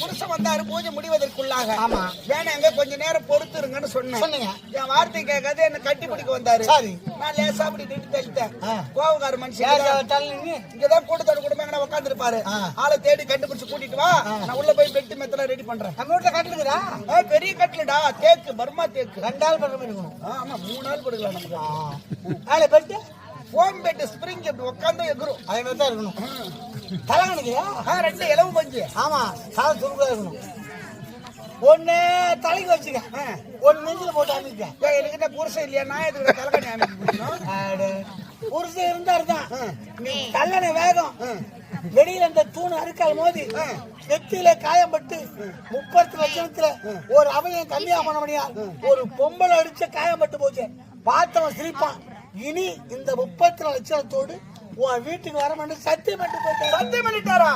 புருஷன் வந்தாரு பூஜை முடிவதற்குள்ளாக ஆமா. வேணாம் எங்க கொஞ்ச நேரம் பொறுத்துருங்கன்னு சொன்னேன். என் வார்த்தை கேட்காத என்ன கட்டி பிடிக்க வந்தாரு. நான் லேசா அப்படி நின்று தள்ளிட்டேன். கோவக்கார மனுஷன் இங்கதான். கூட்டத்தோட குடும்பம் உட்கார்ந்து இருப்பாரு. ஆளை தேடி கண்டுபிடிச்சு கூட்டிட்டு வா. நான் உள்ள போய் பெட்டு மெத்தல ரெடி பண்றேன். நம்ம வீட்டுல கட்டுலுக்குதா பெரிய கட்டிலடா. தேக்கு பர்மா தேக்கு. ரெண்டு ஆள் பண்ற மாதிரி இருக்கணும் ஆமா மூணு நாள் கொடுக்கலாம் நமக்கு. பெட்டு ஃபோம் பெட் ஸ்ப்ரிங் உட்காந்து எகுரும். அதே மாதிரி தான் இருக்கணும். தலைவனுக்குயா ஆ, ரெண்டு இலவு பஞ்சு. ஆமா கால துருக்கா இருக்கணும். ஒண்ணு தலைக்கு வச்சுக்க. ஒண்ணு நெஞ்சில போட்டு அமைக்க. எனக்கு என்ன புருஷன் இல்லையா? நான் எதுக்கு தலைக்கணி அமைக்க புருஷன் இருந்தாரு தான் நீ கல்லணை வேகம். வெளியில இந்த தூண் அறுக்கால் மோதி நெத்தியில காயம்பட்டு முப்பத்து லட்சணத்துல ஒரு அவயம் கம்மியா பண்ண முடியாது. ஒரு பொம்பளை அடிச்ச காயம்பட்டு போச்சு. பார்த்தவன் சிரிப்பான். இனி இந்த முப்பத்தி நாலு லட்சத்தோடு உன் வீட்டுக்கு வர மாட்டேன் சத்தியம் பண்ணிட்டு சத்தியம் பண்ணிட்டாரா?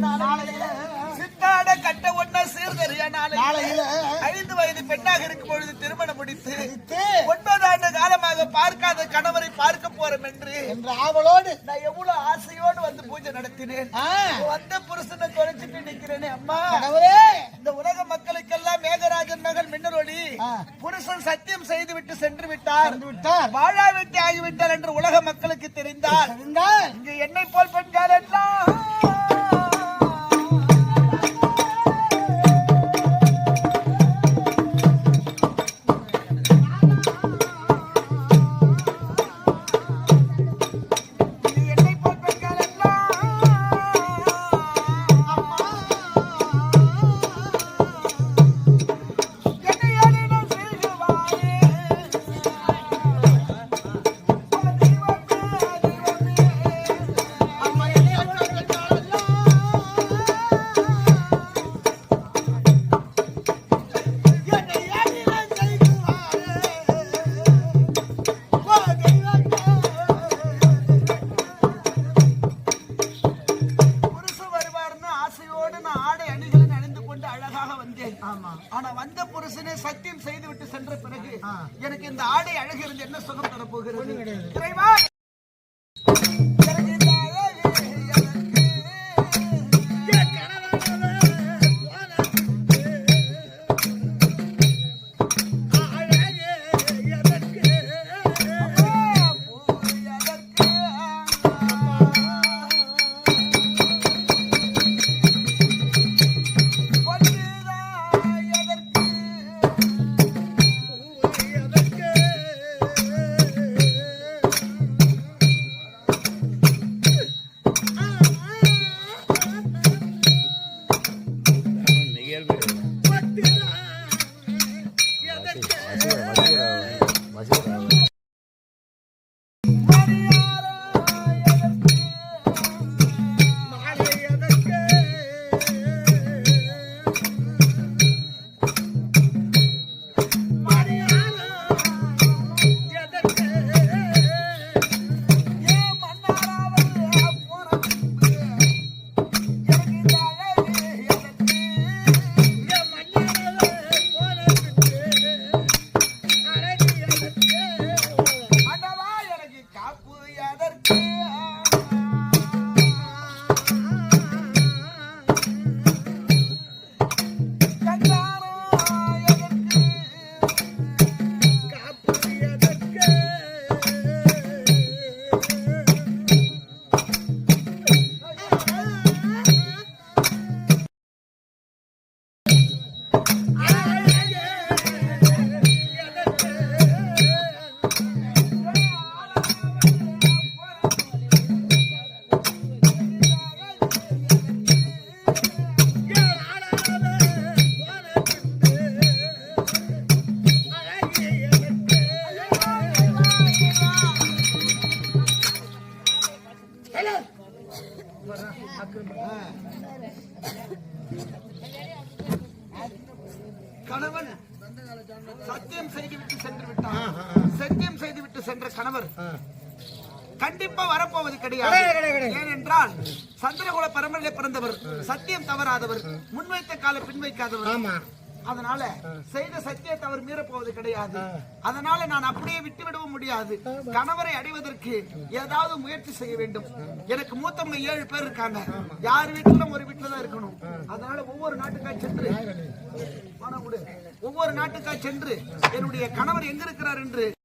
பதந்தறியானாலே சித்தாட கட்ட ஒண்ணா சீர்தறியானாலே ஐந்து வயது பெண்ணாக இருக்கும் பொழுது திருமணம் முடித்து ஒன்பது ஆண்டு காலமாக பார்க்காத கணவரை பார்க்க போறோம் என்று என்ற ஆவலோடு நான் எவ்வளவு ஆசையோடு வந்து பூஜை நடத்தினேன். வந்த புருஷனை தொலைச்சிட்டு நிக்கிறேனே அம்மா. இந்த உலக மக்களுக்கெல்லாம் மேகராஜன் மகன் மின்னலொளி ஆ. புருஷன் சத்தியம் செய்து விட்டு சென்று விட்டார். வாழா வெட்டி ஆகிவிட்டார் என்று உலக மக்களுக்கு தெரிந்தால் இருந்தால் இங்கு என்னை போல் பெண்கள் எல்லாம் ஆனா வந்த புருஷனை சத்தியம் செய்து விட்டு சென்ற பிறகு எனக்கு இந்த ஆடை அழகு இருந்து என்ன சுகம் தரப்போகிறது? சத்தியம் செய்து விட்டு சென்று சத்தியம் செய்துவிட்டு சென்ற கணவர் கண்டிப்பா வரப்போவது கிடையாது. ஏனென்றால் சந்திரகுல பரம்பரையில பிறந்தவர் சத்தியம் தவறாதவர் முன்வைத்த கால பின்வைக்காதவர். அதனால செய்த சத்தியத்தை அவர் மீறப்போவது கிடையாது. அதனால நான் அப்படியே விட்டு விடவும் முடியாது கணவரை அடைவதற்கு ஏதாவது முயற்சி செய்ய வேண்டும். எனக்கு மூத்தவங்க ஏழு பேர் இருக்காங்க. யார் வீட்டிலும் ஒரு வீட்டுல தான் இருக்கணும். அதனால ஒவ்வொரு நாட்டுக்கா சென்று. ஒவ்வொரு நாட்டுக்கா சென்று என்னுடைய கணவர் எங்க இருக்கிறார் என்று